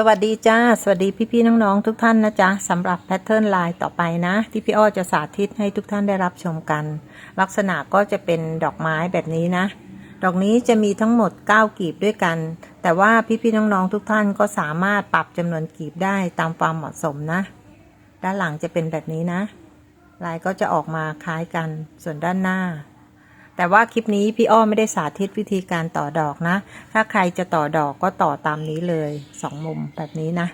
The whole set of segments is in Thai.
สวัสดีจ้า สวัสดีพี่ๆน้องๆทุกท่านนะจ๊ะสำหรับแพทเทิร์นลายต่อไปนะ ที่พี่อ้อจะสาธิตให้ทุกท่านได้รับชมกัน ลักษณะก็จะเป็นดอกไม้แบบนี้นะ ดอกนี้จะมีทั้งหมด 9 กีบด้วยกัน แต่ว่าพี่ๆน้องๆทุกท่านก็สามารถปรับจำนวนกีบได้ตามความเหมาะสมนะ ด้านหลังจะเป็นแบบนี้นะ ลายก็จะออกมาคล้ายกันส่วนด้านหน้า แต่ว่าคลิปนี้พี่อ้อไม่ได้สาธิตวิธีการต่อดอกนะ ถ้าใครจะต่อดอกก็ต่อตามนี้เลยสองมุมแบบนี้นะ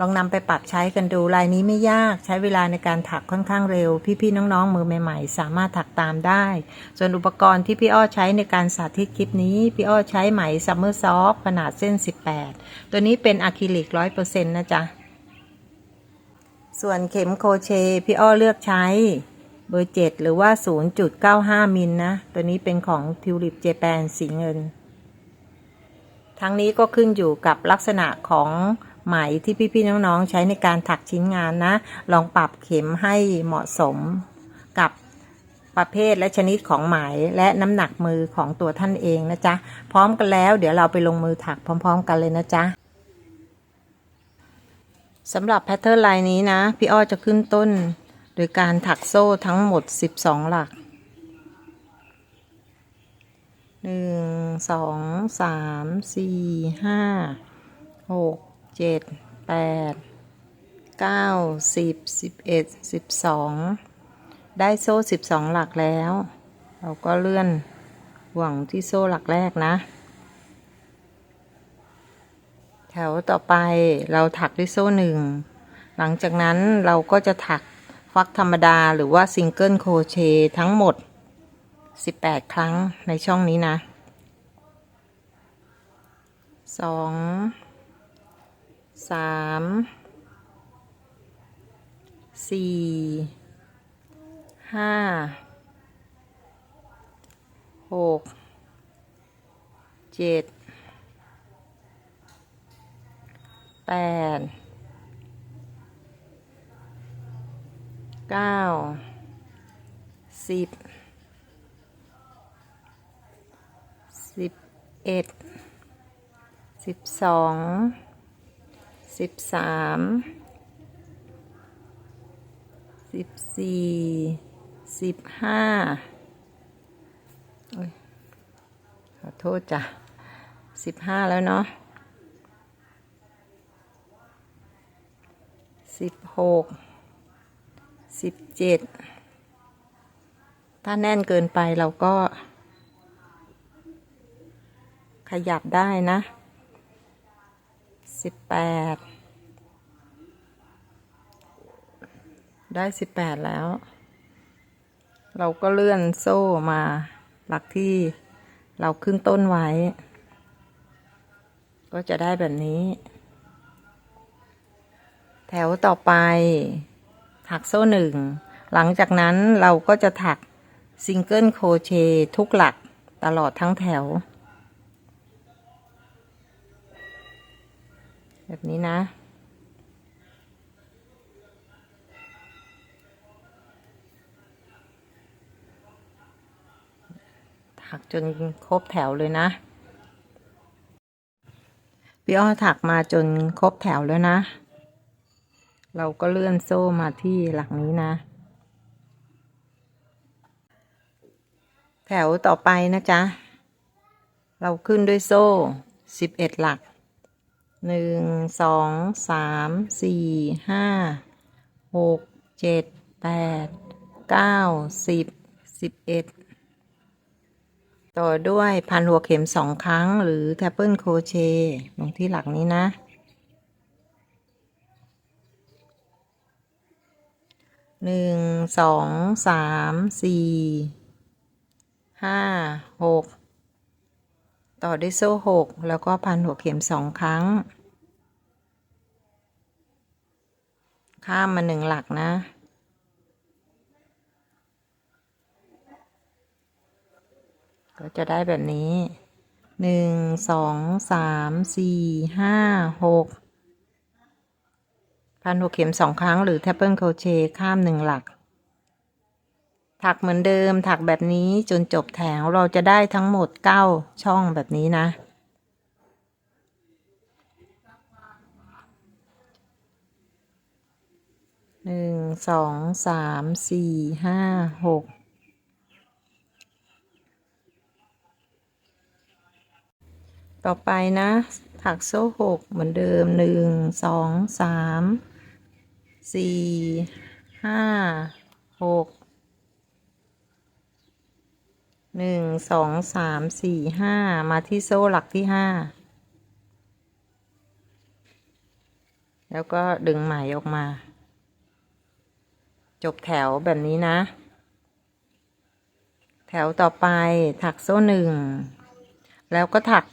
ลองนำไปปรับใช้กันดูลายนี้ไม่ยากใช้เวลาในการถักค่อนข้างเร็ว พี่ๆน้องๆมือใหม่ๆ สามารถถักตามได้ ส่วนอุปกรณ์ที่พี่อ้อใช้ในการสาธิตคลิปนี้พี่อ้อใช้ไหมซัมเมอร์ซอฟขนาดเส้น 18 ตัวนี้เป็นอะคริลิก100%นะจ๊ะส่วนเข็มโคเชพี่อ้อเลือกใช้ เบอร์7หรือว่า 0.95 มิลนะ ตัวนี้เป็นของทิวลิปเจแปนสีเงิน ทั้งนี้ก็ขึ้นอยู่กับลักษณะของไหมที่พี่ๆน้องๆ ใช้ในการถักชิ้นงานนะ ลองปรับเข็มให้เหมาะสมกับประเภทและชนิดของไหมและน้ำหนักมือของตัวท่านเองนะจ๊ะ พร้อมกันแล้ว เดี๋ยวเราไปลงมือถักพร้อม ๆ กันเลยนะจ๊ะสำหรับแพทเทิร์นลายนี้นะ พี่อ้อจะขึ้นต้น โดยการถักโซ่ทั้งหมด 12 หลัก 1 2 3 4 5 6 7 8 9 10 11 12 ได้โซ่ 12 หลักแล้ว เราก็เลื่อนห่วงที่โซ่หลักแรกนะ แถวต่อไปเราถักด้วยโซ่หนึ่ง หลังจากนั้นเราก็จะถัก ฟักธรรมดาหรือว่าซิงเกิลโคเชทั้งหมด 18 ครั้งในช่องนี้นะสองสามสี่ห้าหกเจ็ดแปด เก้าสิบสิบเอ็ดสิบสองสิบสามสิบสี่สิบห้าขอโทษจ้ะสิบห้าแล้วเนาะสิบหก สิบเจ็ดถ้าแน่นเกินไปเราก็ ขยับได้นะสิบแปดได้สิบแปดแล้ว เราก็เลื่อนโซ่มาหลักที่เราขึ้นต้นไว้ ก็จะได้แบบนี้ แถวต่อไป ถักโซ่หนึ่งหลังจากนั้นเราก็จะถักซิงเกิลโครเชต์ทุกหลักตลอดทั้งแถว แบบนี้นะ ถักจนครบแถวเลยนะพี่อ้อถักมาจนครบแถวแล้วนะ เราก็เลื่อนโซ่มาที่หลักนี้นะ แถวต่อไปนะจ๊ะ เราขึ้นด้วยโซ่สิบเอ็ดหลักหนึ่งสองสามสี่ห้าหกเจ็ดแปดเก้าสิบสิบเอ็ดต่อด้วยพันหัวเข็มสองครั้งหรือแทปเปิลโครเชต์ลงที่หลักนี้นะ หนึ่งสองสามสี่ห้าหกต่อด้วยโซ่หกแล้วก็พันหัวเข็มสองครั้ง ข้ามมาหนึ่งหลักนะก็จะได้แบบนี้หนึ่งสองสามสี่ห้าหก พันหัวเข็มสองครั้งหรือแทปเปิลโคเชข้ามหนึ่งหลัก ถักเหมือนเดิมถักแบบนี้จนจบแถวเราจะได้ทั้งหมดเก้าช่องแบบนี้นะหนึ่งสองสามสี่ห้าหกต่อไปนะ ถักโซ่หกเหมือนเดิมหนึ่งสองสาม สี่ห้าหกหนึ่งสองสามสี่ห้ามาที่โซ่หลักที่ห้าแล้วก็ดึงไหมออกมา จบแถวแบบนี้นะ แถวต่อไปถักโซ่หนึ่ง แล้วก็ถัก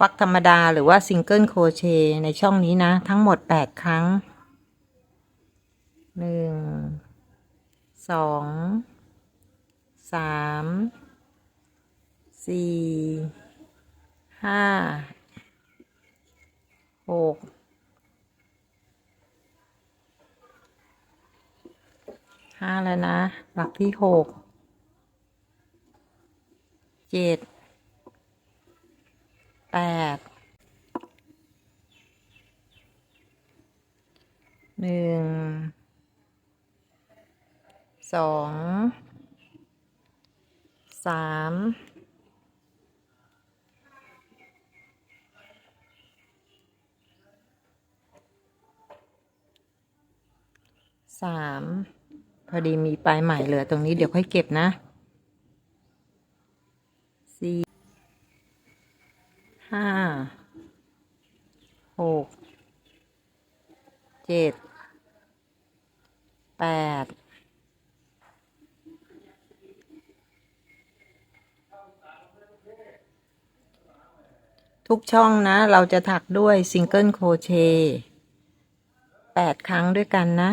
วักธรรมดาหรือว่าซิงเกิลโครเชต์ในช่องนี้นะ ทั้งหมด 8 ครั้ง หนึ่งสองสามสี่ห้าหกห้าแล้วนะ หลักที่หกเจ็ดแปด หนึ่ง สองสามสามพอดีมีปลายใหม่เหลือตรงนี้เดี๋ยวค่อยเก็บนะสี่ห้าหกเจ็ดแปด ทุกช่องนะ เราจะถักด้วยซิงเกิลโครเชต์แปดครั้งด้วยกันนะ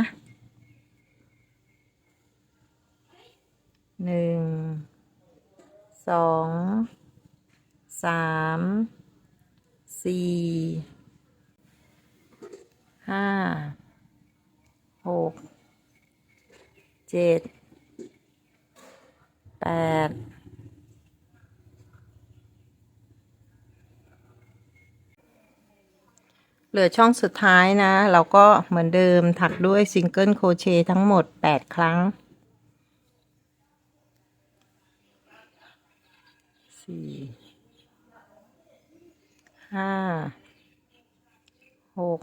หนึ่งสองสามสี่ห้าหกเจ็ดแปด เห ลือช่องสุดท้ายนะ เราก็เหมือนเดิมถักด้วยซิงเกิลโครเชต์ทั้งหมด 8 ครั้ง สี่ห้าหก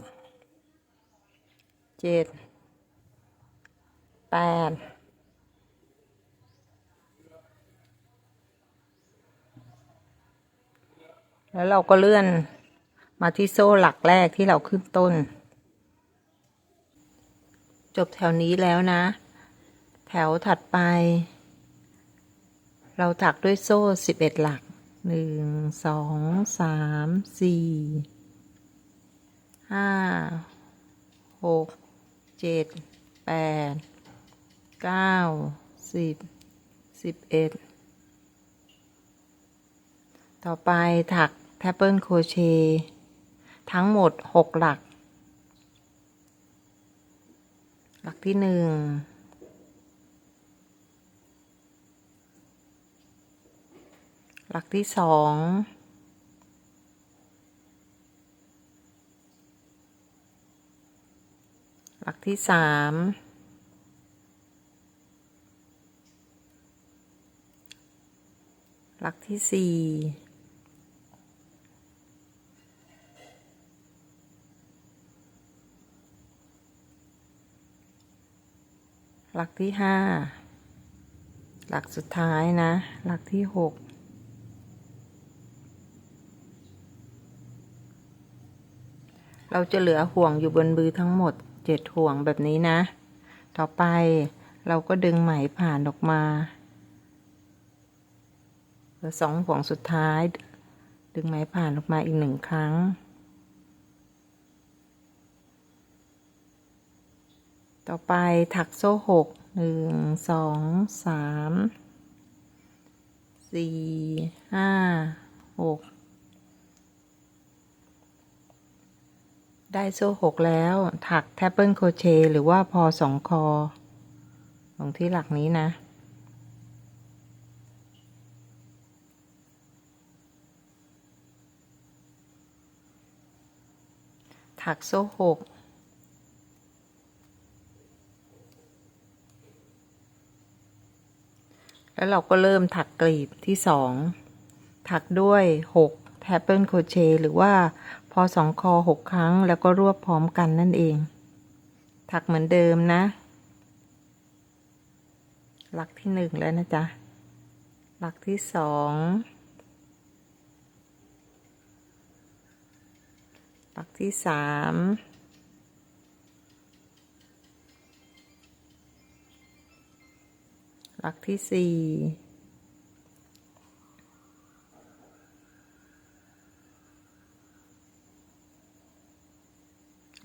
เจ็ดแปดแล้วเราก็เลื่อน มาที่โซ่หลักแรกที่เราขึ้นต้น จบแถวนี้แล้วนะ แถวถัดไป เราถักด้วยโซ่สิบเอ็ดหลักหนึ่งสองสามสี่ห้าหกเจ็ดแปดเก้าสิบสิบเอ็ดต่อไปถักแทปเปิลโครเชต์ ทั้งหมดหกหลัก หลักที่หนึ่งหลักที่สอง หลักที่สาม หลักที่สี่ หลักที่ห้าหลักสุดท้ายนะ หลักที่หกเราจะเหลือห่วงอยู่บนมือทั้งหมดเจ็ดห่วงแบบนี้นะ ต่อไปเราก็ดึงไหมผ่านออกมาเหลือสองห่วงสุดท้าย ดึงไหมผ่านออกมาอีกหนึ่งครั้ง ต่อไปถักโซ่หกหนึ่งสองสามสี่ห้าหกได้โซ่หกแล้ว ถักแทปเปิลโคเชหรือว่าพอสองคอตรงที่หลักนี้นะถักโซ่หก แล้วเราก็เริ่มถักกลีบที่สองถักด้วยหกแทปเปิลโคเชหรือว่าพอสองคอหกครั้งแล้วก็รวบพร้อมกันนั่นเอง ถักเหมือนเดิมนะ หลักที่หนึ่งแล้วนะจ๊ะ หลักที่สองหลักที่สาม หลักที่สี่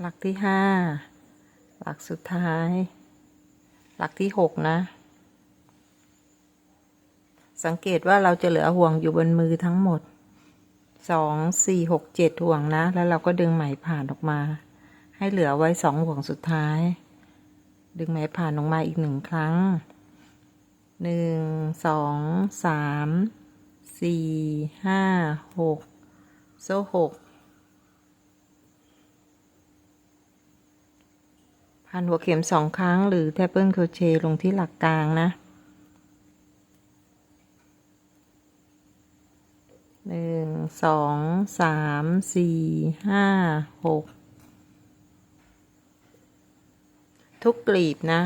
หลักที่ห้าหลักสุดท้าย หลักที่หกนะ สังเกตว่าเราจะเหลือห่วงอยู่บนมือทั้งหมดสองสี่หกเจ็ดห่วงนะ แล้วเราก็ดึงไหมผ่านออกมา ให้เหลือไว้สองห่วงสุดท้าย ดึงไหมผ่านออกมาอีกหนึ่งครั้ง หนึ่งสองสามสี่ห้าหกโซ่หกพันหัวเข็มสองครั้งหรือแทปเปิลโครเชลงที่หลักกลางนะหนึ่งสองสามสี่ห้าหกทุกกลีบนะ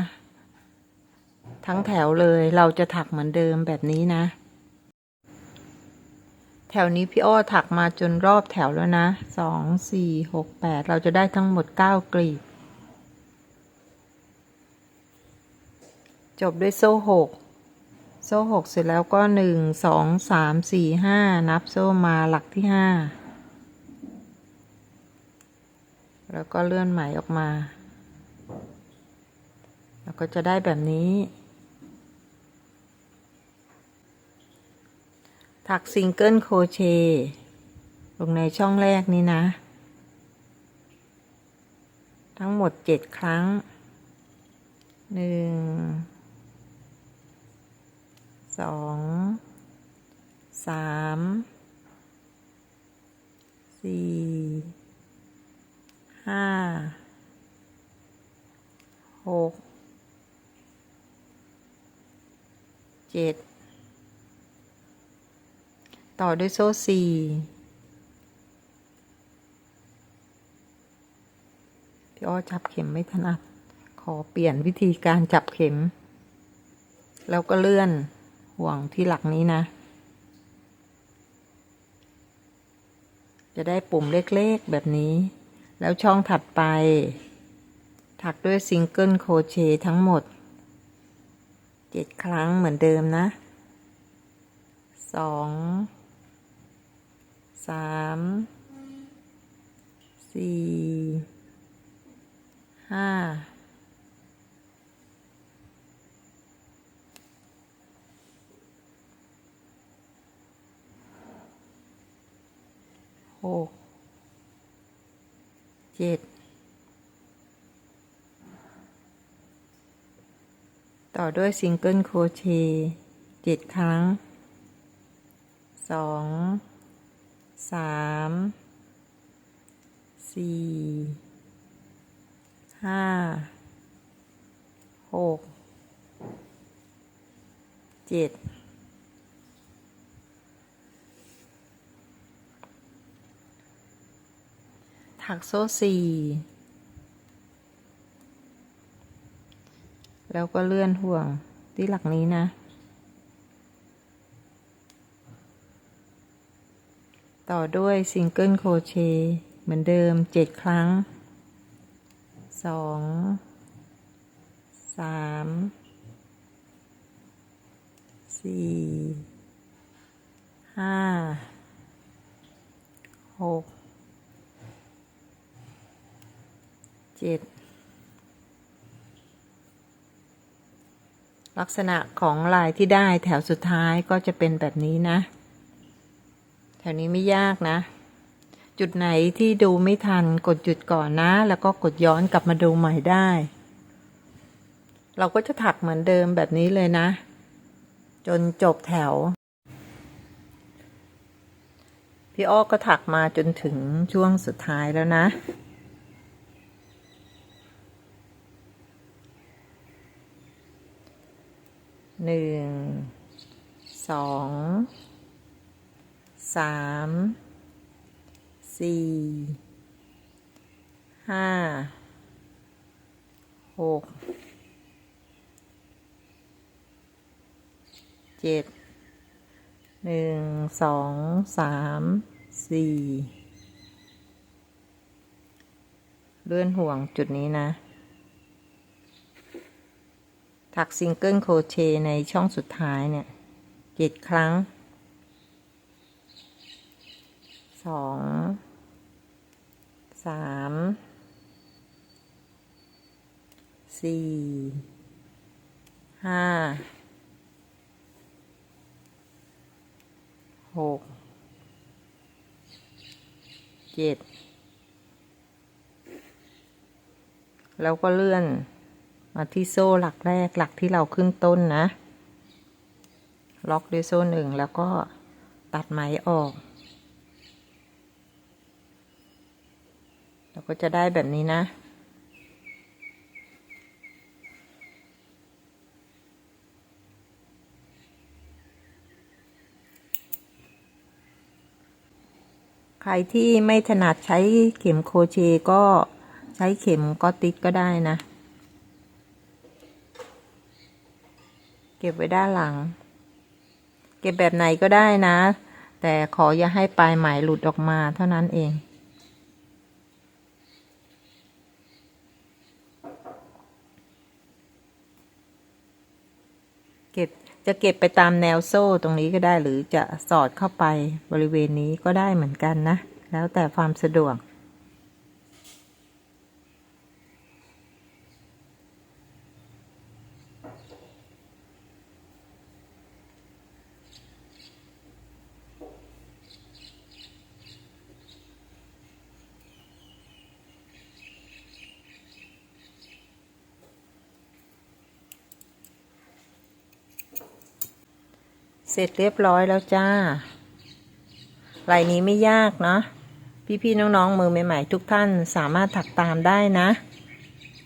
ทั้งแถวเลยเราจะถักเหมือนเดิมแบบนี้นะ แถวนี้พี่อ้อถักมาจนรอบแถวแล้วนะสองสี่หกแปดเราจะได้ทั้งหมดเก้ากลีบจบด้วยโซ่หกโซ่หกเสร็จแล้วก็หนึ่งสองสามสี่ห้านับโซ่มาหลักที่ห้าแล้วก็เลื่อนไหมออกมา แล้วก็จะได้แบบนี้ ถักซิงเกิลโครเชต์ลงในช่องแรกนี้นะ ทั้งหมดเจ็ดครั้งหนึ่งสองสามสี่ห้าหกเจ็ด ต่อด้วยโซ่สี่พี่อ้อจับเข็มไม่ถนัด ขอเปลี่ยนวิธีการจับเข็ม แล้วก็เลื่อนห่วงที่หลักนี้นะ จะได้ปุ่มเล็กๆแบบนี้ แล้วช่องถัดไป ถักด้วยซิงเกิลโครเชต์ทั้งหมดเจ็ดครั้งเหมือนเดิมนะสอง สามสี่ห้าหกเจ็ดต่อด้วยซิงเกิลโครเชต์เจ็ดครั้งสอง สามสี่ห้าหกเจ็ดถักโซ่สี่แล้วก็เลื่อนห่วงที่หลักนี้นะ ต่อด้วยซิงเกิลโครเชต์เหมือนเดิมเจ็ดครั้งสองสามสี่ห้าหกเจ็ดลักษณะของลายที่ได้แถวสุดท้ายก็จะเป็นแบบนี้นะ ถวนี้ไม่ยากนะ จุดไหนที่ดูไม่ทันกดหยุดก่อนนะ แล้วก็กดย้อนกลับมาดูใหม่ได้ เราก็จะถักเหมือนเดิมแบบนี้เลยนะ จนจบแถว พี่อ้อก็ถักมาจนถึงช่วงสุดท้ายแล้วนะหนึ่งสอง สามสี่ห้าหกเจ็ดหนึ่งสองสามสี่เลื่อนห่วงจุดนี้นะ ถักซิงเกิลโครเชต์ในช่องสุดท้ายเนี่ยเจ็ดครั้ง สองสามสี่ห้าหกเจ็ดแล้วก็เลื่อน มาที่โซ่หลักแรกหลักที่เราขึ้นต้นนะ ล็อกด้วยโซ่หนึ่งแล้วก็ตัดไหมออก เรา ก็จะได้แบบนี้นะ ใครที่ไม่ถนัดใช้เข็มโครเชต์ก็ใช้เข็มก็ติกก็ได้นะ เก็บไว้ด้านหลัง เก็บแบบไหนก็ได้นะ แต่ขออย่าให้ปลายไหมหลุดออกมาเท่านั้นเอง เก็บจะเก็บไปตามแนวโซ่ตรงนี้ก็ได้หรือจะสอดเข้าไปบริเวณนี้ก็ได้เหมือนกันนะ แล้วแต่ความสะดวก เสร็จเรียบร้อยแล้วจ้าลายนี้ไม่ยากเนาะ พี่ๆน้องๆมือใหม่ๆทุกท่านสามารถถักตามได้นะ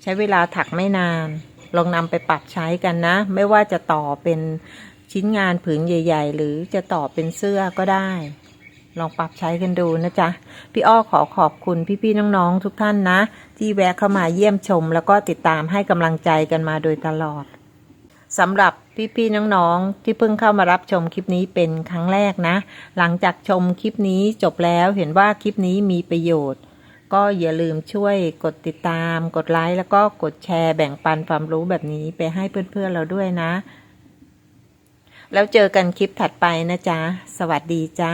ใช้เวลาถักไม่นาน ลองนำไปปรับใช้กันนะ ไม่ว่าจะต่อเป็นชิ้นงานผืนใหญ่ ๆ หรือจะต่อเป็นเสื้อก็ได้ ลองปรับใช้กันดูนะจ๊ะ พี่อ้อขอขอบคุณพี่ๆน้องๆทุกท่านนะ ที่แวะเข้ามาเยี่ยมชม แล้วก็ติดตามให้กำลังใจกันมาโดยตลอดสำหรับ พี่ๆน้องๆ ที่เพิ่งเข้ามารับชมคลิปนี้เป็นครั้งแรกนะ หลังจากชมคลิปนี้จบแล้วเห็นว่าคลิปนี้มีประโยชน์ ก็อย่าลืมช่วยกดติดตาม กดไลค์แล้วก็กดแชร์แบ่งปันความรู้แบบนี้ไปให้เพื่อนๆเราด้วยนะ แล้วเจอกันคลิปถัดไปนะจ๊ะ สวัสดีจ้า